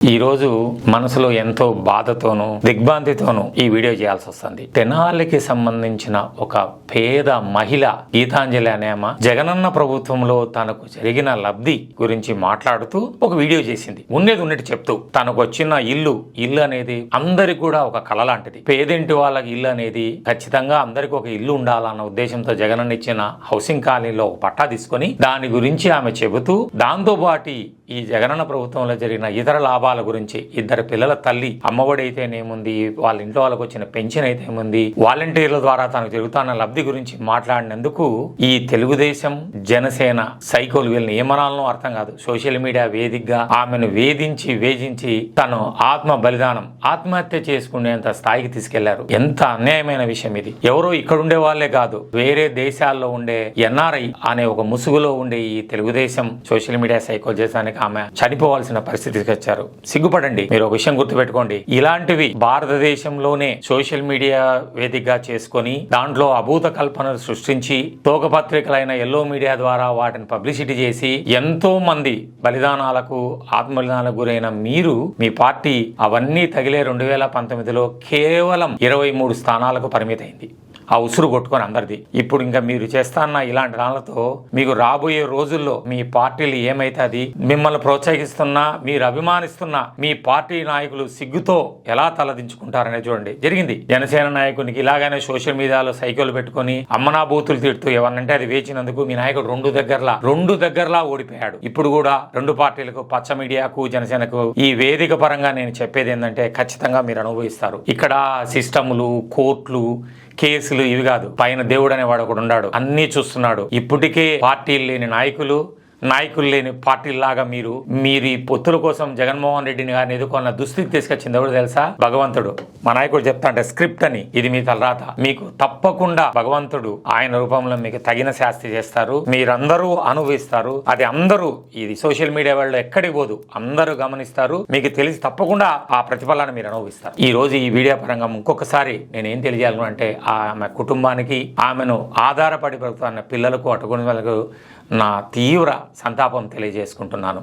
ఈరోజు మనసులో ఎంతో బాధతోనూ దిగ్భ్రాంతితోనూ ఈ వీడియో చేయాల్సి వస్తుంది తెనాలికి సంబంధించిన ఒక పేద మహిళ గీతాంజలి అనే ఆమె జగనన్న ప్రభుత్వంలో తనకు జరిగిన లబ్ధి గురించి మాట్లాడుతూ ఒక వీడియో చేసింది. ఉండేది ఉన్నట్టు చెప్తూ తనకు వచ్చిన ఇల్లు ఇల్లు అనేది అందరికి కూడా ఒక కళ లాంటిది. పేదింటి వాళ్ళకి ఇల్లు అనేది ఖచ్చితంగా అందరికి ఒక ఇల్లు ఉండాలన్న ఉద్దేశంతో జగనన్న ఇచ్చిన హౌసింగ్ కాలనీలో ఒక పట్టా తీసుకొని దాని గురించి ఆమె చెబుతూ దాంతో పాటు ఈ జగనన్న ప్రభుత్వంలో జరిగిన ఇతర లాభాల గురించి ఇద్దరు పిల్లల తల్లి అమ్మఒడి అయితేనేముంది వాళ్ళ ఇంట్లో వాళ్ళకి వచ్చిన పెన్షన్ అయితేముంది వాలంటీర్ల ద్వారా తనకు జరుగుతున్న లబ్ధి గురించి మాట్లాడినందుకు ఈ తెలుగుదేశం జనసేన సైకోలు వీళ్ళని ఏమనాలనో అర్థం కాదు. సోషల్ మీడియా వేదికగా ఆమెను వేధించి వేధించి తను ఆత్మ బలిదానం ఆత్మహత్య చేసుకునేంత స్థాయికి తీసుకెళ్ళారు. ఎంత అన్యాయమైన విషయం ఇది. ఎవరో ఇక్కడుండే వాళ్ళే వాళ్ళే కాదు వేరే దేశాల్లో ఉండే ఎన్ఆర్ఐ అనే ఒక ముసుగులో ఉండే ఈ తెలుగుదేశం సోషల్ మీడియా సైకో చేసానికి ఆమె చనిపోవాల్సిన పరిస్థితికి వచ్చారు. సిగ్గుపడండి మీరు ఒక విషయం గుర్తుపెట్టుకోండి. ఇలాంటివి భారతదేశంలోనే సోషల్ మీడియా వేదికగా చేసుకొని దాంట్లో అభూత కల్పనలు సృష్టించి తోకపత్రికలైన ఎల్లో మీడియా ద్వారా వాటిని పబ్లిసిటీ చేసి ఎంతో మంది బలిదానాలకు ఆత్మబలిదానాలకు గురైన మీరు మీ పార్టీ అవన్నీ తగిలే రెండు వేల పంతొమ్మిదిలో కేవలం ఇరవై మూడు స్థానాలకు పరిమితమైంది. ఆ ఉసురు కొట్టుకొని అందరిది. ఇప్పుడు ఇంకా మీరు చేస్తాన్న ఇలాంటి దానిలతో మీకు రాబోయే రోజుల్లో మీ పార్టీలు ఏమైతుంది? మిమ్మల్ని ప్రోత్సహిస్తున్నా మీరు అభిమానిస్తున్న మీ పార్టీ నాయకులు సిగ్గుతో ఎలా తలదించుకుంటారనే చూడండి. జరిగింది. జనసేన నాయకునికి ఇలాగనే సోషల్ మీడియాలో సైకిల్ పెట్టుకొని అమ్మనా బూతులు తిడుతూ ఎవరినంటే అది వేచినందుకు మీ నాయకుడు రెండు దగ్గరలా రెండు దగ్గరలా ఓడిపోయాడు. ఇప్పుడు కూడా రెండు పార్టీలకు పచ్చ మీడియాకు జనసేనకు ఈ వేదిక పరంగా నేను చెప్పేది ఏంటంటే ఖచ్చితంగా మీరు అనుభవిస్తారు. ఇక్కడ సిస్టములు కోర్టులు కేసులు ఇవి కాదు. పైన దేవుడు అనేవాడు ఒకడు ఉన్నాడు. అన్నీ చూస్తున్నాడు. ఇప్పటికే పార్టీలు లేని నాయకులు నాయకులు లేని పార్టీలాగా మీరు మీరు ఈ పొత్తుల కోసం జగన్మోహన్ రెడ్డిని గారిని ఎదుర్కొన్న దుస్థితి తీసుకొచ్చింది ఎవరు తెలుసా? భగవంతుడు. మా నాయకుడు చెప్తా అంటే స్క్రిప్ట్ అని. ఇది మీ తలరాత. మీకు తప్పకుండా భగవంతుడు ఆయన రూపంలో మీకు తగిన శాస్తి చేస్తారు. మీరందరూ అనుభవిస్తారు. అది అందరూ ఇది సోషల్ మీడియా వాళ్ళు ఎక్కడికి పోదు. అందరూ గమనిస్తారు. మీకు తెలిసి తప్పకుండా ఆ ప్రతిఫలాన్ని మీరు అనుభవిస్తారు. ఈ రోజు ఈ వీడియో పరంగా ఇంకొకసారి నేను ఏం తెలియజేయాలను అంటే ఆమె కుటుంబానికి ఆమెను ఆధారపడి బ్రతుకుతున్న పిల్లలకు అటుకుని వాళ్ళకు నా తీవ్ర సంతాపం తెలియజేసుకుంటున్నాను.